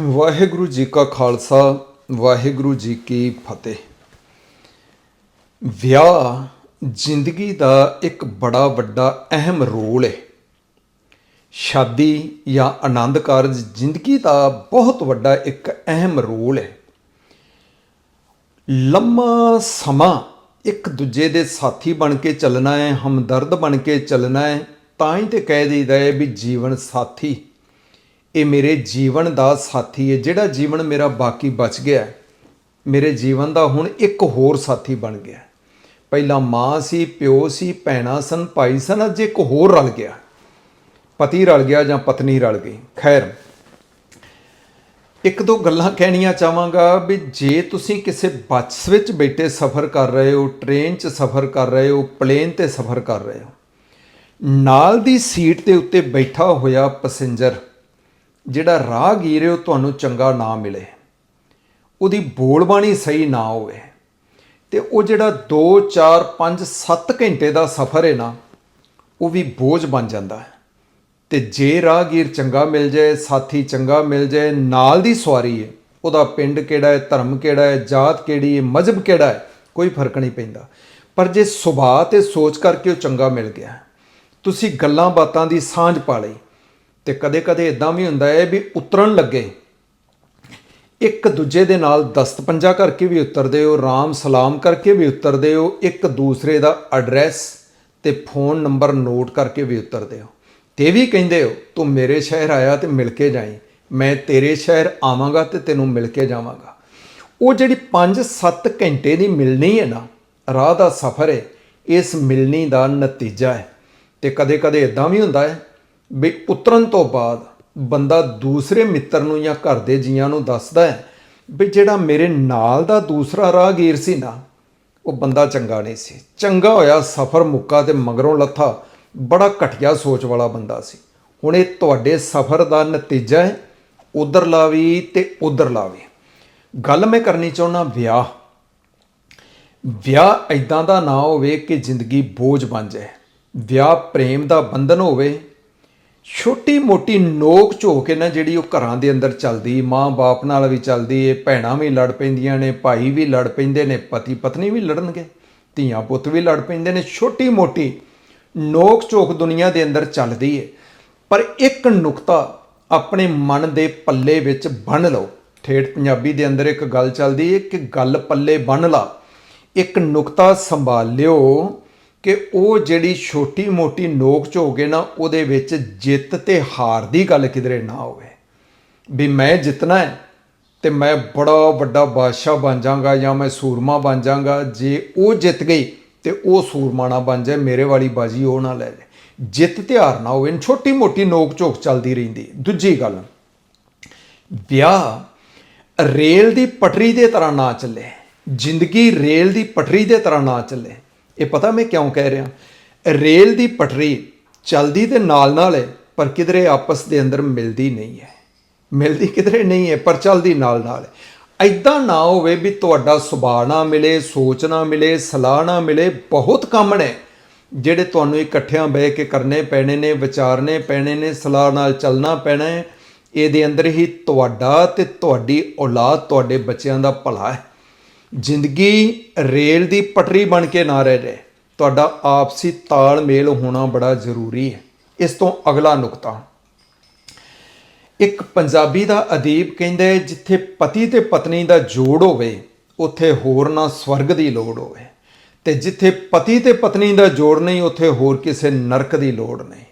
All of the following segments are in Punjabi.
ਵਾਹਿਗੁਰੂ ਜੀ ਕਾ ਖਾਲਸਾ, ਵਾਹਿਗੁਰੂ ਜੀ ਕੀ ਫਤਿਹ। ਵਿਆਹ ਜ਼ਿੰਦਗੀ ਦਾ ਇੱਕ ਬੜਾ ਵੱਡਾ ਅਹਿਮ ਰੋਲ ਹੈ ਸ਼ਾਦੀ ਜਾਂ ਆਨੰਦ ਕਾਰਜ ਜ਼ਿੰਦਗੀ ਦਾ ਬਹੁਤ ਵੱਡਾ ਇੱਕ ਅਹਿਮ ਰੋਲ ਹੈ ਲੰਮਾ ਸਮਾਂ ਇੱਕ ਦੂਜੇ ਦੇ ਸਾਥੀ ਬਣ ਕੇ ਚੱਲਣਾ ਹੈ ਹਮਦਰਦ ਬਣ ਕੇ ਚੱਲਣਾ ਹੈ ਤਾਂ ਹੀ ਤੇ ਕਹਿ ਦਈਦਾ ਹੈ ਵੀ ਜੀਵਨ ਸਾਥੀ। ਇਹ ਮੇਰੇ ਜੀਵਨ ਦਾ ਸਾਥੀ ਹੈ। ਜਿਹੜਾ ਜੀਵਨ ਮੇਰਾ ਬਾਕੀ ਬਚ ਗਿਆ, ਮੇਰੇ ਜੀਵਨ ਦਾ ਹੁਣ ਇੱਕ ਹੋਰ ਸਾਥੀ ਬਣ ਗਿਆ। ਪਹਿਲਾਂ ਮਾਂ ਸੀ, ਪਿਓ ਸੀ, ਭੈਣਾਂ ਸਨ, ਭਾਈ ਸਨ, ਅੱਜ ਇੱਕ ਹੋਰ ਰਲ ਗਿਆ। ਪਤੀ ਰਲ ਗਿਆ ਜਾਂ ਪਤਨੀ ਰਲ ਗਈ। ਖੈਰ, ਇੱਕ ਦੋ ਗੱਲਾਂ ਕਹਿਣੀਆਂ ਚਾਹਾਂਗਾ ਵੀ ਜੇ ਤੁਸੀਂ ਕਿਸੇ ਬੱਸ ਵਿੱਚ ਬੈਠੇ ਸਫ਼ਰ ਕਰ ਰਹੇ ਹੋ, ਟ੍ਰੇਨ 'ਚ ਸਫ਼ਰ ਕਰ ਰਹੇ ਹੋ, ਪਲੇਨ ਤੇ ਸਫ਼ਰ ਕਰ ਰਹੇ ਹੋ, ਨਾਲ ਦੀ ਸੀਟ ਦੇ ਉੱਤੇ ਬੈਠਾ ਹੋਇਆ ਪੈਸੇਂਜਰ ਜਿਹੜਾ ਰਾਹਗੀਰ ਹੈ ਉਹ ਤੁਹਾਨੂੰ ਚੰਗਾ ਨਾ ਮਿਲੇ। ਉਹਦੀ ਬੋਲਬਾਣੀ ਸਹੀ ਨਾ ਹੋਵੇ। ਤੇ ਉਹ ਜਿਹੜਾ 2 4 5 7 ਘੰਟੇ ਦਾ ਸਫ਼ਰ ਹੈ ਨਾ, ਉਹ ਵੀ ਬੋਝ ਬਣ ਜਾਂਦਾ ਹੈ। ਤੇ ਜੇ ਰਾਹਗੀਰ ਚੰਗਾ ਮਿਲ ਜਾਏ, ਸਾਥੀ ਚੰਗਾ ਮਿਲ ਜਾਏ, ਨਾਲ ਦੀ ਸਵਾਰੀ ਹੈ, ਉਹਦਾ ਪਿੰਡ ਕਿਹੜਾ ਹੈ, ਧਰਮ ਕਿਹੜਾ ਹੈ, ਜਾਤ ਕਿਹੜੀ ਹੈ, ਮਜ਼ਹਬ ਕਿਹੜਾ ਹੈ, ਕੋਈ ਫ਼ਰਕ ਨਹੀਂ ਪੈਂਦਾ। ਪਰ ਜੇ ਸੁਭਾਅ ਤੇ ਸੋਚ ਕਰਕੇ ਉਹ ਚੰਗਾ ਮਿਲ ਗਿਆ, ਤੁਸੀਂ ਗੱਲਾਂ ਬਾਤਾਂ ਦੀ ਸਾਂਝ ਪਾ ਲਈ ਤੇ ਕਦੇ-ਕਦੇ ਇਦਾਂ ਵੀ ਹੁੰਦਾ ਹੈ ਵੀ ਉਤਰਨ ਲੱਗੇ। ਇੱਕ ਦੂਜੇ ਦੇ ਨਾਲ ਦਸਤ ਪੰਜਾ ਕਰਕੇ ਵੀ ਉਤਰਦੇ ਹੋ, ਰਾਮ ਸਲਾਮ ਕਰਕੇ ਵੀ ਉਤਰਦੇ ਹੋ, ਇੱਕ ਦੂਸਰੇ ਦਾ ਐਡਰੈਸ ਤੇ ਫੋਨ ਨੰਬਰ ਨੋਟ ਕਰਕੇ ਵੀ ਉਤਰਦੇ ਹੋ। ਤੇ ਵੀ ਕਹਿੰਦੇ ਹੋ, ਤੂੰ ਮੇਰੇ ਸ਼ਹਿਰ ਆਇਆ ਤੇ ਮਿਲ ਕੇ ਜਾਈ। ਮੈਂ ਤੇਰੇ ਸ਼ਹਿਰ ਆਵਾਂਗਾ ਤੇ ਤੈਨੂੰ ਮਿਲ ਕੇ ਜਾਵਾਂਗਾ। ਉਹ ਜਿਹੜੀ 5-7 ਘੰਟੇ ਦੀ ਮਿਲਣੀ ਹੈ ਨਾ, ਰਾਹ ਦਾ ਸਫ਼ਰ ਹੈ, ਇਸ ਮਿਲਣੀ ਦਾ ਨਤੀਜਾ ਹੈ। ਤੇ ਕਦੇ-ਕਦੇ ਇਦਾਂ ਵੀ ਹੁੰਦਾ ਹੈ ਵੀ ਉਤਰਨ ਤੋਂ ਬਾਅਦ ਬੰਦਾ ਦੂਸਰੇ ਮਿੱਤਰ ਨੂੰ ਜਾਂ ਘਰ ਦੇ ਜੀਆਂ ਨੂੰ ਦੱਸਦਾ ਹੈ ਵੀ ਜਿਹੜਾ ਮੇਰੇ ਨਾਲ ਦਾ ਦੂਸਰਾ ਰਾਹਗੀਰ ਸੀ ਨਾ, ਉਹ ਬੰਦਾ ਚੰਗਾ ਨਹੀਂ ਸੀ। ਚੰਗਾ ਹੋਇਆ ਸਫ਼ਰ ਮੁੱਕਾ ਤੇ ਮਗਰੋਂ ਲੱਥਾ, ਬੜਾ ਘਟੀਆ ਸੋਚ ਵਾਲਾ ਬੰਦਾ ਸੀ। ਹੁਣ ਇਹ ਤੁਹਾਡੇ ਸਫ਼ਰ ਦਾ ਨਤੀਜਾ ਹੈ ਉਧਰਲਾ ਵੀ ਤੇ ਉਧਰਲਾ ਵੀ ਗੱਲ ਮੈਂ ਕਰਨੀ ਚਾਹੁੰਦਾ ਵਿਆਹ। ਵਿਆਹ ਐਦਾਂ ਦਾ ਨਾ ਹੋਵੇ ਕਿ ਜ਼ਿੰਦਗੀ ਬੋਝ ਬਣ ਜਾਏ। ਵਿਆਹ ਪ੍ਰੇਮ ਦਾ ਬੰਧਨ ਹੋਵੇ ਛੋਟੀ ਮੋਟੀ ਨੋਕ ਝੋਕ ਹੈ ਨਾ ਜਿਹੜੀ ਉਹ ਘਰਾਂ ਦੇ ਅੰਦਰ ਚੱਲਦੀ ਮਾਂ-ਬਾਪ ਨਾਲ ਵੀ ਚੱਲਦੀ ਏ ਭੈਣਾਂ ਵੀ ਲੜ ਪੈਂਦੀਆਂ ਨੇ, ਭਾਈ ਵੀ ਲੜ ਪੈਂਦੇ ਨੇ, ਪਤੀ ਪਤਨੀ ਵੀ ਲੜਨਗੇ, ਧੀਆਂ ਪੁੱਤ ਵੀ ਲੜ ਪੈਂਦੇ ਨੇ ਛੋਟੀ ਮੋਟੀ ਨੋਕ ਝੋਕ ਦੁਨੀਆ ਦੇ ਅੰਦਰ ਚੱਲਦੀ ਏ। ਪਰ ਇੱਕ ਨੁਕਤਾ ਆਪਣੇ ਮਨ ਦੇ ਪੱਲੇ ਵਿੱਚ ਬੰਨ ਲਓ। ਠੇਠ ਪੰਜਾਬੀ ਦੇ ਅੰਦਰ ਇੱਕ ਗੱਲ ਚੱਲਦੀ ਏ ਕਿ ਗੱਲ ਪੱਲੇ ਬੰਨ ਲਾ। ਇੱਕ ਨੁਕਤਾ ਸੰਭਾਲ ਲਿਓ ਕਿ ਉਹ ਜਿਹੜੀ ਛੋਟੀ ਮੋਟੀ ਨੋਕ ਝੋਕ ਹੈ ਨਾ, ਉਹਦੇ ਵਿੱਚ ਜਿੱਤ ਤੇ ਹਾਰ ਦੀ ਗੱਲ ਕਿਧਰੇ ਨਾ ਹੋਵੇ। ਵੀ ਮੈਂ ਜਿੱਤਣਾ ਹੈ ਤੇ ਮੈਂ ਬੜਾ ਵੱਡਾ ਬਾਦਸ਼ਾਹ ਬਣ ਜਾਵਾਂਗਾ ਜਾਂ ਮੈਂ ਸੂਰਮਾ ਬਣ ਜਾਵਾਂਗਾ ਜੇ ਉਹ ਜਿੱਤ ਗਈ ਤੇ ਉਹ ਸੂਰਮਾ ਨਾ ਬਣ ਜਾਏ, ਮੇਰੇ ਵਾਲੀ ਬਾਜੀ ਉਹ ਨਾ ਲੈ ਲੈ ਜਿੱਤ ਤੇ ਹਾਰ ਨਾ ਹੋਵੇ, ਛੋਟੀ ਮੋਟੀ ਨੋਕ ਝੋਕ ਚੱਲਦੀ ਰਹਿੰਦੀ ਦੂਜੀ ਗੱਲ, ਵਿਆਹ ਰੇਲ ਦੀ ਪਟਰੀ ਦੇ ਤਰ੍ਹਾਂ ਨਾ ਚੱਲੇ। ਜ਼ਿੰਦਗੀ ਰੇਲ ਦੀ ਪਟਰੀ ਦੇ ਤਰ੍ਹਾਂ ਨਾ ਚੱਲੇ। ਇਹ ਪਤਾ ਮੈਂ ਕਿਉਂ ਕਹਿ ਰਿਹਾ? ਰੇਲ ਦੀ ਪਟਰੀ ਚੱਲਦੀ ਤੇ ਨਾਲ ਨਾਲ ਹੈ, ਪਰ ਕਿਧਰੇ ਆਪਸ ਦੇ ਅੰਦਰ ਮਿਲਦੀ ਨਹੀਂ ਹੈ। ਮਿਲਦੀ ਕਿਧਰੇ ਨਹੀਂ ਹੈ, ਪਰ ਚੱਲਦੀ ਨਾਲ ਨਾਲ ਹੈ। ਐਦਾਂ ਨਾ ਹੋਵੇ ਵੀ ਤੁਹਾਡਾ ਸੁਭਾਅ ਨਾ ਮਿਲੇ, ਸੋਚ ਨਾ ਮਿਲੇ, ਸਲਾਹ ਨਾ ਮਿਲੇ, ਬਹੁਤ ਕੰਮ ਨੇ ਜਿਹੜੇ ਤੁਹਾਨੂੰ ਇਕੱਠਿਆਂ ਬਹਿ ਕੇ ਕਰਨੇ ਪੈਣੇ ਨੇ, ਵਿਚਾਰਨੇ ਪੈਣੇ ਨੇ, ਸਲਾਹ ਨਾਲ ਚੱਲਣਾ ਪੈਣਾ ਹੈ। ਇਹਦੇ ਅੰਦਰ ਹੀ ਤੁਹਾਡਾ ਤੇ ਤੁਹਾਡੀ ਔਲਾਦ, ਤੁਹਾਡੇ ਬੱਚਿਆਂ ਦਾ ਭਲਾ ਹੈ। ਜ਼ਿੰਦਗੀ ਰੇਲ ਦੀ ਪਟਰੀ ਬਣ ਕੇ ਨਾ ਰਹਿ ਜਾਏ। ਤੁਹਾਡਾ ਆਪਸੀ ਤਾਲਮੇਲ ਹੋਣਾ ਬੜਾ ਜ਼ਰੂਰੀ ਹੈ। ਇਸ ਤੋਂ ਅਗਲਾ ਨੁਕਤਾ। ਇੱਕ ਪੰਜਾਬੀ ਦਾ ਅਦੀਬ ਕਹਿੰਦਾ ਹੈ, ਜਿੱਥੇ ਪਤੀ ਤੇ ਪਤਨੀ ਦਾ ਜੋੜ ਹੋਵੇ, ਉੱਥੇ ਹੋਰ ਨਾ ਸਵਰਗ ਦੀ ਲੋੜ ਹੋਵੇ। ਤੇ ਜਿੱਥੇ ਪਤੀ ਤੇ ਪਤਨੀ ਦਾ ਜੋੜ ਨਹੀਂ, ਉੱਥੇ ਹੋਰ ਕਿਸੇ ਨਰਕ ਦੀ ਲੋੜ ਨਹੀਂ।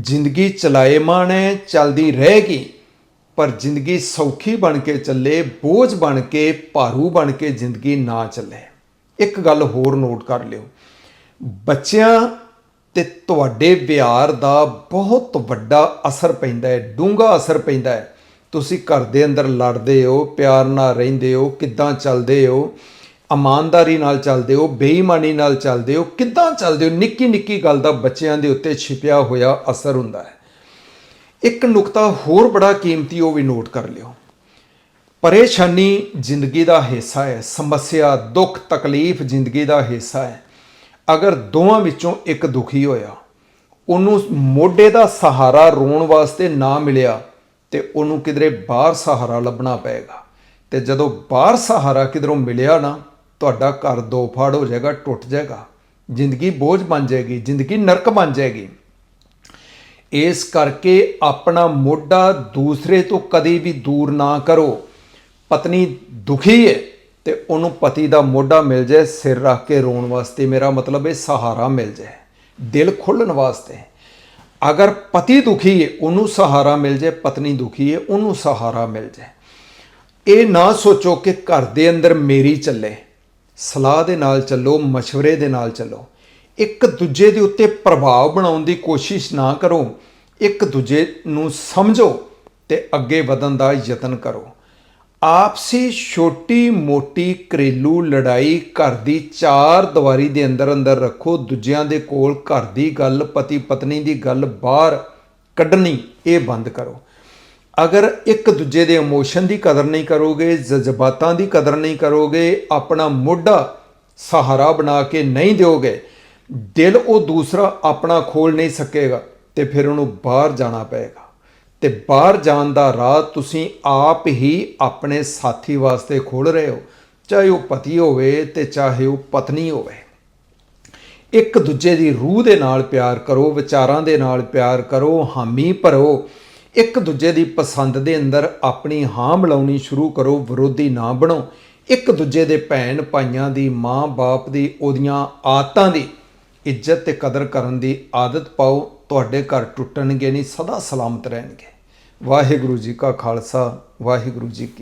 ਜ਼ਿੰਦਗੀ ਚਲਾਏ ਮਾਣ ਹੈ, ਚਲਦੀ ਰਹੇਗੀ। ਪਰ ਜ਼ਿੰਦਗੀ ਸੌਖੀ ਬਣ ਕੇ ਚੱਲੇ, ਬੋਝ ਬਣ ਕੇ, ਭਾਰੂ ਬਣ ਕੇ ਜ਼ਿੰਦਗੀ ਨਾ ਚੱਲੇ। ਇੱਕ ਗੱਲ ਹੋਰ ਨੋਟ ਕਰ ਲਿਓ। ਬੱਚਿਆਂ ਤੇ ਤੁਹਾਡੇ ਵਿਹਾਰ ਦਾ ਬਹੁਤ ਵੱਡਾ ਅਸਰ ਪੈਂਦਾ ਹੈ, ਡੂੰਘਾ ਅਸਰ ਪੈਂਦਾ ਹੈ। ਤੁਸੀਂ ਘਰ ਦੇ ਅੰਦਰ ਲੜਦੇ ਹੋ, ਪਿਆਰ ਨਾਲ ਰਹਿੰਦੇ ਹੋ, ਕਿੱਦਾਂ ਚੱਲਦੇ ਹੋ, ਇਮਾਨਦਾਰੀ ਨਾਲ ਚੱਲਦੇ ਹੋ, ਬੇਈਮਾਨੀ ਨਾਲ ਚੱਲਦੇ ਹੋ, ਕਿੱਦਾਂ ਚੱਲਦੇ ਹੋ ਨਿੱਕੀ ਨਿੱਕੀ ਗੱਲ ਦਾ ਬੱਚਿਆਂ ਦੇ ਉੱਤੇ ਛਿਪਿਆ ਹੋਇਆ ਅਸਰ ਹੁੰਦਾ ਹੈ। ਇੱਕ ਨੁਕਤਾ ਹੋਰ ਬੜਾ ਕੀਮਤੀ ਉਹ ਵੀ ਨੋਟ ਕਰ ਲਿਓ। ਪਰੇਸ਼ਾਨੀ ਜ਼ਿੰਦਗੀ ਦਾ ਹਿੱਸਾ ਹੈ, ਸਮੱਸਿਆ, ਦੁੱਖ, ਤਕਲੀਫ ਜ਼ਿੰਦਗੀ ਦਾ ਹਿੱਸਾ ਹੈ। ਅਗਰ ਦੋਵਾਂ ਵਿੱਚੋਂ ਇੱਕ ਦੁਖੀ ਹੋਇਆ, ਉਹਨੂੰ ਮੋਢੇ ਦਾ ਸਹਾਰਾ ਰੋਣ ਵਾਸਤੇ ਨਾ ਮਿਲਿਆ, ਤੇ ਉਹਨੂੰ ਕਿਧਰੇ ਬਾਹਰ ਸਹਾਰਾ ਲੱਭਣਾ ਪਏਗਾ। ਤੇ ਜਦੋਂ ਬਾਹਰ ਸਹਾਰਾ ਕਿਧਰੋਂ ਮਿਲਿਆ ਨਾ, ਤੁਹਾਡਾ ਘਰ ਦੋ ਫਾੜ ਹੋ ਜਾਏਗਾ, ਟੁੱਟ ਜਾਏਗਾ। ਜ਼ਿੰਦਗੀ ਬੋਝ ਬਣ ਜਾਏਗੀ, ਜ਼ਿੰਦਗੀ ਨਰਕ ਬਣ ਜਾਏਗੀ। ਇਸ ਕਰਕੇ ਆਪਣਾ ਮੋਢਾ ਦੂਸਰੇ ਤੋਂ ਕਦੇ ਵੀ ਦੂਰ ਨਾ ਕਰੋ। ਪਤਨੀ ਦੁਖੀ ਹੈ ਤੇ ਉਹਨੂੰ ਪਤੀ ਦਾ ਮੋਢਾ ਮਿਲ ਜਾਏ, ਸਿਰ ਰੱਖ ਕੇ ਰੋਣ ਵਾਸਤੇ ਮੇਰਾ ਮਤਲਬ ਹੈ ਸਹਾਰਾ ਮਿਲ ਜਾਏ, ਦਿਲ ਖੁੱਲਣ ਵਾਸਤੇ। ਅਗਰ ਪਤੀ ਦੁਖੀ ਹੈ ਉਹਨੂੰ ਸਹਾਰਾ ਮਿਲ ਜਾਏ, ਪਤਨੀ ਦੁਖੀ ਹੈ ਉਹਨੂੰ ਸਹਾਰਾ ਮਿਲ ਜਾਏ। ਇਹ ਨਾ ਸੋਚੋ ਕਿ ਘਰ ਦੇ ਅੰਦਰ ਮੇਰੀ ਚੱਲੇ, ਸਲਾਹ ਦੇ ਨਾਲ ਚੱਲੋ مشਵਰੇ ਦੇ ਨਾਲ ਚੱਲੋ। ਇੱਕ ਦੂਜੇ ਦੇ ਉੱਤੇ ਪ੍ਰਭਾਵ ਬਣਾਉਣ ਦੀ ਕੋਸ਼ਿਸ਼ ਨਾ ਕਰੋ। ਇੱਕ ਦੂਜੇ ਨੂੰ ਸਮਝੋ ਤੇ ਅੱਗੇ ਵਧਣ ਦਾ ਯਤਨ ਕਰੋ। ਆਪਸੀ ਛੋਟੀ ਮੋਟੀ ਘਰੇਲੂ ਲੜਾਈ ਘਰ ਦੀ ਚਾਰ ਦੀਵਾਰੀ ਦੇ ਅੰਦਰ ਅੰਦਰ ਰੱਖੋ। ਦੂਜਿਆਂ ਦੇ ਕੋਲ ਘਰ ਦੀ ਗੱਲ, ਪਤੀ ਪਤਨੀ ਦੀ ਗੱਲ ਬਾਹਰ ਕੱਢਣੀ, ਇਹ ਬੰਦ ਕਰੋ। ਅਗਰ ਇੱਕ ਦੂਜੇ ਦੇ ਇਮੋਸ਼ਨ ਦੀ ਕਦਰ ਨਹੀਂ ਕਰੋਗੇ, ਜਜ਼ਬਾਤਾਂ ਦੀ ਕਦਰ ਨਹੀਂ ਕਰੋਗੇ, ਆਪਣਾ ਮੋਢਾ ਸਹਾਰਾ ਬਣਾ ਕੇ ਨਹੀਂ ਦਿਓਗੇ ਦਿਲ ਉਹ ਦੂਸਰਾ ਆਪਣਾ ਖੋਲ ਨਹੀਂ ਸਕੇਗਾ ਤੇ ਫਿਰ ਉਹਨੂੰ ਬਾਹਰ ਜਾਣਾ ਪਏਗਾ। ਤੇ ਬਾਹਰ ਜਾਣ ਦਾ ਰਾਹ ਤੁਸੀਂ ਆਪ ਹੀ ਆਪਣੇ ਸਾਥੀ ਵਾਸਤੇ ਖੋਲ ਰਹੇ ਹੋ, ਚਾਹੇ ਉਹ ਪਤੀ ਹੋਵੇ ਤੇ ਚਾਹੇ ਉਹ ਪਤਨੀ ਹੋਵੇ। ਇੱਕ ਦੂਜੇ ਦੀ ਰੂਹ ਦੇ ਨਾਲ ਪਿਆਰ ਕਰੋ, ਵਿਚਾਰਾਂ ਦੇ ਨਾਲ ਪਿਆਰ ਕਰੋ, ਹਾਮੀ ਭਰੋ। ਇੱਕ ਦੂਜੇ ਦੀ ਪਸੰਦ ਦੇ ਅੰਦਰ ਆਪਣੀ ਹਾਂ ਮਿਲਾਉਣੀ ਸ਼ੁਰੂ ਕਰੋ, ਵਿਰੋਧੀ ਨਾ ਬਣੋ। ਇੱਕ ਦੂਜੇ ਦੇ ਭੈਣ ਭਾਈਆਂ ਦੀ ਮਾਂ ਬਾਪ ਦੀ, ਉਹਦੀਆਂ ਆਦਤਾਂ ਦੀ ਇੱਜ਼ਤ ਤੇ ਕਦਰ ਕਰਨ ਦੀ ਆਦਤ ਪਾਓ, ਤੁਹਾਡੇ ਘਰ ਟੁੱਟਣਗੇ ਨਹੀਂ, ਸਦਾ ਸਲਾਮਤ ਰਹਿਣਗੇ। ਵਾਹਿਗੁਰੂ ਜੀ ਕਾ ਖਾਲਸਾ, ਵਾਹਿਗੁਰੂ ਜੀ ਕੀ